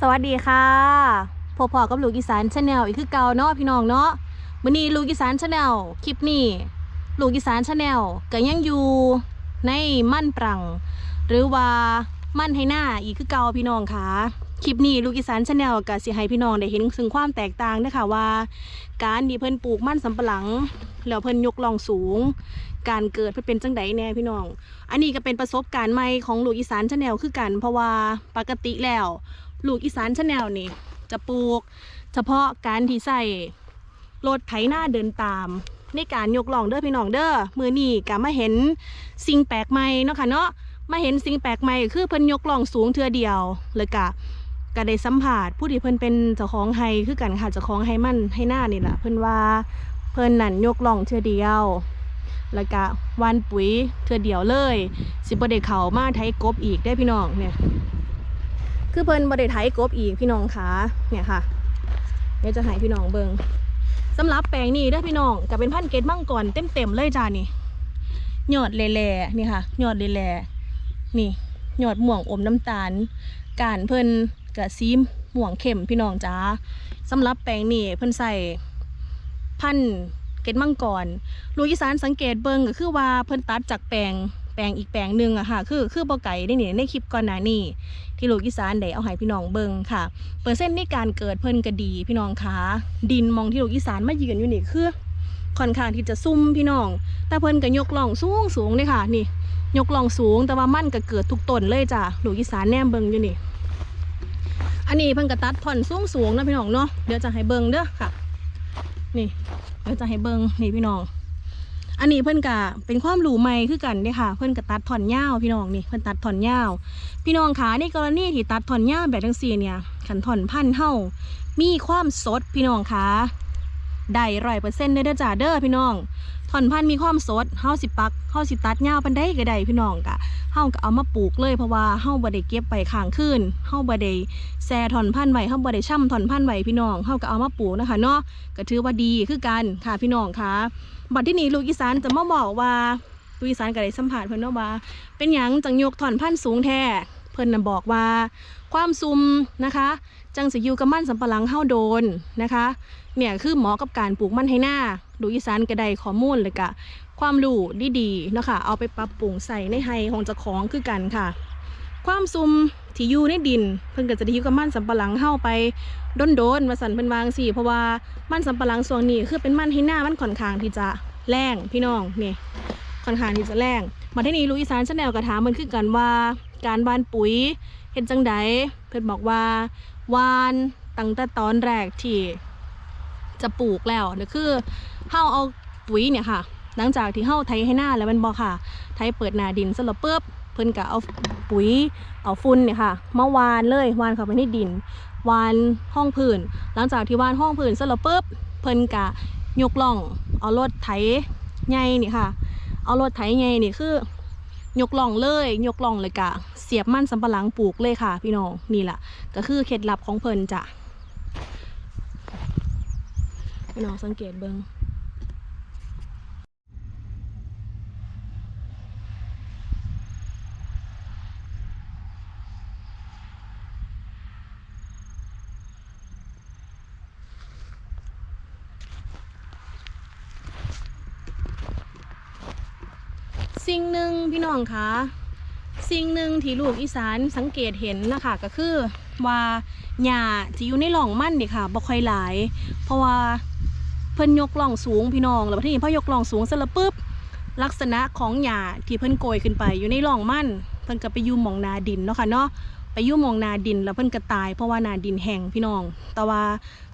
สวัสดีค่ะพบพอกับลูกอีสานชาแนลอีกคือเก่าเนาะพี่น้องเนาะมื้อนี้ลูกอีสานชาแนลคลิปนี้ลูกอีสานชาแนลก็ยังอยู่ในมั่นปรัง หรือว่ามั่นให้หน้าอีกคือเก่าพี่น้องค่ะคลิปนี้ลูกอีสานชาแนลก็สิให้พี่น้องได้เห็นถึงความแตกต่างเด้อค่ะว่า การที่เพิ่นปลูกมั่นสำปะหลังแล้วเพิ่นยกลองสูง การเกิดเพิ่นเป็นจังไดแน่พี่น้อง อันนี้ก็เป็นประสบการณ์ใหม่ของลูกอีสานชาแนลคือกัน เพราะว่าปกติแล้ว ลูกอีสานชาแนลนี่ จะปลูก เฉพาะการที่ใส่รถไถหน้าเดินตาม ในการยกล่องเด้อพี่น้องเด้อมือนี่ก็มาเห็นสิ่งแปลกใหม่เนาะค่ะเนาะมาเห็นสิ่งแปลกใหม่คือเพิ่นยกล่องสูงเทือเดียวเลยกะก็ได้สัมผัสผู้ที่เพิ่นเป็นเจ้าของไฮคือกันค่ะเจ้าของไฮมันให้หน้านี่แหละเพิ่นว่าเพิ่นนั่นยกล่องเทือเดียว แล้วก็วานปุ๋ยเทือเดียวเลย สิบ่ได้เขามาไถกบอีกได้พี่น้องเนี่ย คือเพิ่นบ่ได้ไถกบอีกพี่น้องคะเนี่ยค่ะเดี๋ยวจะให้พี่น้องเบิงสำหรับแปลงนี้เด้พี่น้องก็เป็นพันเกตมังกรเต็มๆเลยจ้านี่ยอดแล่ๆนี่ค่ะยอดแล่ๆนี่ยอดม่วงอมน้ำตาล การเพิ่นกะซีม่วงเข้มพี่น้องจ้าสำหรับแปลงนี้เพิ่นใส่พันเกตมังกรลูกอีสานสังเกตเบิงก็คือว่าเพิ่นตัดจากแปลง แปลงอีกแปลงหนึ่งอะค่ะ คือคือบ่ไก่ได้นี่ในคลิปก่อนหน้านี้ที่ลูกอีสานได้เอาให้พี่น้องเบิ่งค่ะ เปอร์เซ็นต์ในการเกิดเพิ่นก็ดี พี่น้องคะดินมองที่ลูกอีสานมายืนอยู่นี่คือค่อนข้างที่จะซุ่มพี่น้อง แต่เพิ่นก็ยกล่องสูงสูงเลยค่ะ นี่ ยกล่องสูงแต่ว่ามันก็เกิดทุกต้นเลยจ้ะลูกอีสานแนมเบิ่งอยู่นี่ อันนี้เพิ่นก็ตัดท่อนสูงสูงนะพี่น้องเนาะเดี๋ยวจะให้เบิ่งเด้อค่ะ นี่ เดี๋ยวจะให้เบิ่งนี่พี่น้อง อันนี้เพื่อนกะเป็นความรู้ใหม่คือกันเด้ค่ะ เพื่อนกะตัดถอนยาวพี่น้องนี่เพื่อนตัดถอนยาวพี่น้องขาในกรณีที่ตัดถอนหญ้าแบบทั้งสี่เนี่ยขันถอนพันเฮามีความสดพี่น้องขาได้ร้อยเปอร์เซ็นต์เด้อจ้าเด้อพี่น้อง อนพันธุ์มีความสดเฮาสิปักเฮาสิตัดหญ้าปันได้ก็ได้พี่น้องกะเฮาก็เอามาปลูกเลยเพราะว่าเฮาบ่ได้เก็บไปข้างคืนเฮาบ่ได้แซ่ท่อนพันธุ์ไว้เฮาบ่ได้ช่ำท่อนพันธุ์ไว้พี่น้องเฮาก็เอามาปลูกนะคะเนาะก็ถือว่าดีคือกันค่ะพี่น้องคะบัดที่นี้ลูกอีสานจะมาบอกว่าลูกอีสานก็ได้สัมผัสเพิ่นเนาะว่าเป็นหยังจังยกท่อนพันธุ์สูงแท้ พิ่นน่ะบอกว่า ความซุมนะคะ จังสิอยู่กับมันสำปะหลังเฮาโดนนะคะ เนี่ยคือเหมาะกับการปลูกมันให้หน้า ดูอีสานก็ไดข้อมูลเลยกะ ความรู้ดีๆนะคะเอาไปปรับปรุงใส่ในไฮของเจ้าของคือกันค่ะ ความซุมที่อยู่ในดิน เพิ่นก็จะได้อยู่กับมันสำปะหลังเฮาไปโดนๆมาสั่นเพิ่นวางสิเพราะว่ามันสำปะหลังส่วนนี้คือเป็นมันให้หน้ามันค่อนข้างที่จะแรงพี่น้องนี่ ค่อนข้างที่จะแรงมาที่นี้ลูกอีสานชาแนลก็ถามมันคือกันว่าการหวานปุ๋ยเห็นจังใดเพิ่นบอกว่าวานตั้งแต่ตอนแรกที่จะปลูกแล้วเนี่ยคือเฮาเอาปุ๋ยเนี่ยค่ะ หลังจากที่เฮาไถให้หน้าแล้วมันบ่ค่ะไถเปิดหน้าดินสลับปุ๊บเพิ่นก็เอาปุ๋ยเอาฝุ่นเนี่ยค่ะมาวานเลยวานเข้าไปในดิน วานห้องพื้นหลังจากที่วานห้องพื้นสลับปุ๊บเพิ่นก็ยกล่องเอารถไถใหญ่นี่ค่ะ เอารถไถไงนี่คือยกล่องเลย ยกล่องเลยกะ เสียบมันสำปะหลังปลูกเลยค่ะ พี่น้องนี่แหละก็คือเคล็ดลับของเพิ่นจ้ะพี่น้องสังเกตเบิง สิ่งหนึ่งพี่น้องคะสิ่งหนึ่งที่ลูกอีสานสังเกตเห็นนะคะก็คือว่าหญ้าที่อยู่ในหล่องมันนี่ค่ะบ่ค่อยหลาย เพราะว่าเพิ่นยกหล่องสูงพี่น้องแล้วทีนี้พอยกหล่องสูงเสร็จแล้วปุ๊บลักษณะของหญ้าที่เพิ่นโกยขึ้นไปอยู่ในหล่องมั่นเพิ่นก็ไปยู่หมองนาดินเนาะค่ะเนาะไปยู่หมองนาดินแล้วเพิ่นก็ตายเพราะว่านาดินแห้งพี่น้อง แต่ว่า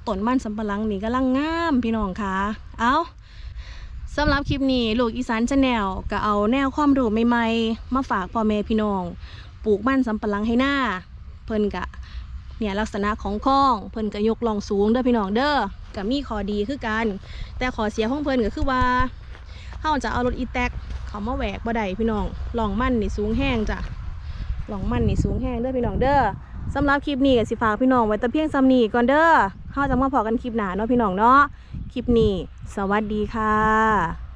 ต้นมันสำปะหลังนี่กำลังงามพี่น้องคะเอา สำหรับคลิปนี้ลูกอีสานชาแนลก็เอาแนวความรู้ใหม่ๆ มาฝากพ่อแม่พี่น้อง ปลูกมันสำปะหลังให้หน้า เพิ่นกะเนี่ยลักษณะของคลองเพิ่นก็ยกลองสูงเด้อพี่น้องเด้อก็มีข้อดีคือกัน แต่ข้อเสียของเพิ่นก็คือว่าเฮาจะเอารถอีแท็กเขามาแหวกบ่ได้พี่น้องลองมันนี่สูงแห้งจ้ะลองมันนี่สูงแห้งเด้อพี่น้องเด้อสำหรับคลิปนี้ก็สิฝากพี่น้องไว้แต่เพียงซ้ำนี้ก่อนเด้อเฮาจะมาพอกันคลิปหน้าเนาะพี่น้องเนาะ คลิปนี้ สวัสดีค่ะ